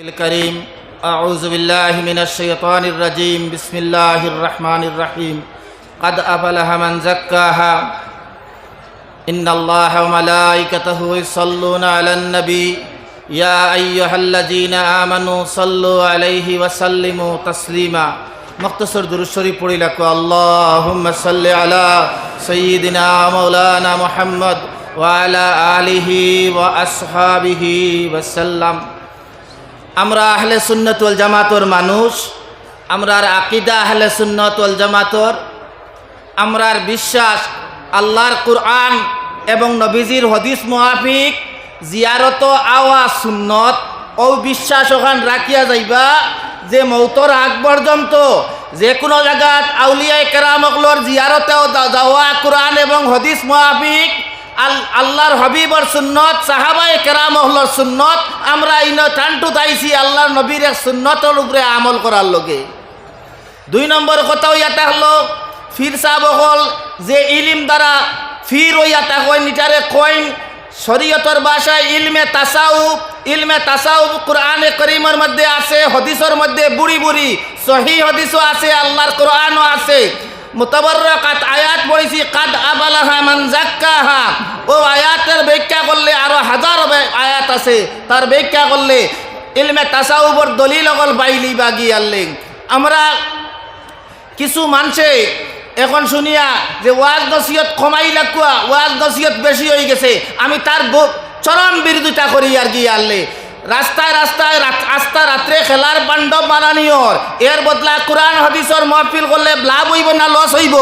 الكريم أعوذ بالله من الشيطان الرجيم بسم الله الرحمن الرحيم قد أفلح من زكاها إن الله وملائكته يصلون على النبي يا أيها الذين آمنوا صلوا عليه وسلموا تسليما مختصر درشري پڑی لکو اللهم صل على سيدنا مولانا محمد وعلى آله وأصحابه وسلم আমরা আহলে সুন্নতুল জামাতর মানুষ আমরার আকিদা আহলে সুন্নতুল জামাতর আমরার বিশ্বাস আল্লাহর কুরআন এবং নবীজির হদিস মুহাফিক জিয়ারত আওয়া সুন্নত ও বিশ্বাস ওখান রাখিয়া যাইবা, যে মৌতর আগ পর্যন্ত যে কোনো জায়গাত আউলিয়ায় কেরামকলর জিয়ারতেও যাওয়া কোরআন এবং হদিস মুহাফিক আল আল্লাহর হবিবর সুন্নত, সাহাবায়ে কেরাম হলর সুন্নত, আমরা ইন টানটু তাইছি আল্লাহর নবীর সুন্নতর উপরে আমল করার লগে। দুই নম্বর কথা ইয়াটা হলো, ফির সাহেব হল যে ইলিম দ্বারা ফির ইয়াটা কয় নিটারে কইন, শরীয়তর ভাষায় ইলমে তাসাউফ ইলমে তাসাউফ কোরআনে করিমের মধ্যে আছে, হদিসের মধ্যে বুড়ি বুড়ি, সহি হদিসও আছে, আল্লাহর কোরআনও আছে। মুতাবাররাকাত আয়াত পড়েছি, কাদ আবালাহা মান জাক্কাহা। ও আয়াতের ব্যাখ্যা করলে আরও হাজার আয়াত আছে। তার ব্যাখ্যা করলে ইলমে তাসাউফর দলিল অকল বাইলি বাগি আল্লিং। আমরা কিছু মানছে এখন শুনিয়া যে ওয়াজ নসিহত কমাই লাগুয়া ওয়াজ নসিহত বেশি হয়ে গেছে। আমি তার চরম বিরোধিতা করি আর কি আনলে রাস্তায় রাস্তায় আস্তা রাত্রে খেলার পাণ্ডব বানানিওর এর বদলা কোরআন, হাদিসর মহফিল করলে লাভ হইব না লস হইব?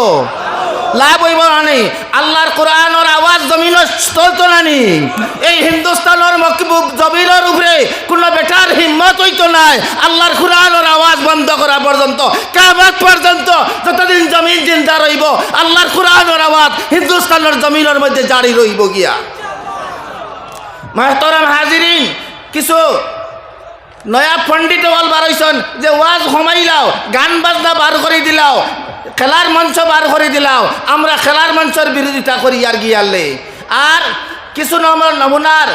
লাভ হইব না নি। আল্লাহর কোরআনের আওয়াজ জমিন চলতো না নি। এই হিন্দুস্তানের মকবুব জমিনের উপরে কোনো বেটার হিম্মত হইতো নাই। আল্লাহর কোরআনের আওয়াজ বন্ধ করা পর্যন্ত কাবাত পর্যন্ত যতদিন জমিন জিন্দা রইব, আল্লাহর কোরআনের আওয়াজ হিন্দুস্তানের জমিনের মধ্যে জারি রইব গিয়া। মাহতরম হাজিরিন, কিছু নয়া পণ্ডিত বল বারইছন যে ওয়াজ কমাইলাও গান বাজনা বার করে দিলাও খেলার মঞ্চ বার করে দিলাও। আমরা খেলার মঞ্চের বিরোধিতা করি আর গিয়ালে আর কিছু নম- নমুনার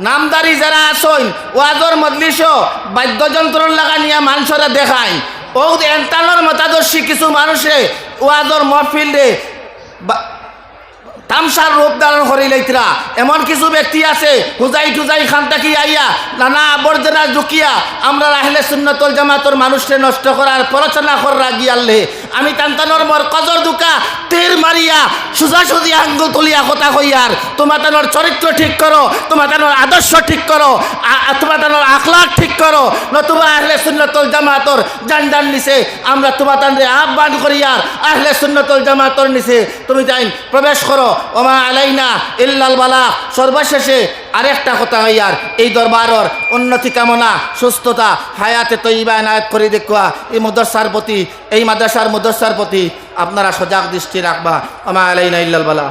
নামদারি যারা আসইন ওয়াজর মজলিস বাদ্যযন্ত্র লাগা নিয়ে মানুষরা দেখায়। ও এন্তানোর মতাদর্শী কিছু মানুষে ওয়াজর মহফিলে বা- তামসার রূপ ধারণ করি লাইতরা। এমন কিছু ব্যক্তি আছে, হুজাই টুজাই খান তাকি আইয়া, নানা আবর্জনা ঢুকিয়া আমরা রাহলে সুন্নতল জামাতর মানুষকে নষ্ট করার প্ররচনা করার গিয়ালে আমি তান্তানোর কজর দুকা তীর মারিয়া সুজা সুজি আঙ্গুল তুলিয়া কথা কইয়ার তোমার তানোর চরিত্র ঠিক করো তোমার তানোর আদর্শ ঠিক করো তোমার তানোর আখলাক ঠিক করো নতুবা আহলে সুন্নতল জামাতর জান জান নিছে, আমরা তোমার তানরে আহ্বান করিয়ার আহলে সুন্নতল জামাতর নিছে, তুমি যাই প্রবেশ করো ওমা আলাইনা ইল্লাল বালা সর্বশেষে আরেকটা কথা হইয়ার এই দরবারর উন্নতি কামনা, সুস্থতা, হায়াতে তৈবা এনায়ত করে দেখুয়া, এই মদরসার প্রতি, এই মাদ্রাসার মদরসার প্রতি আপনারা সজাগ দৃষ্টি রাখবা। ওমা আলাইনা ইল্লাল বালা।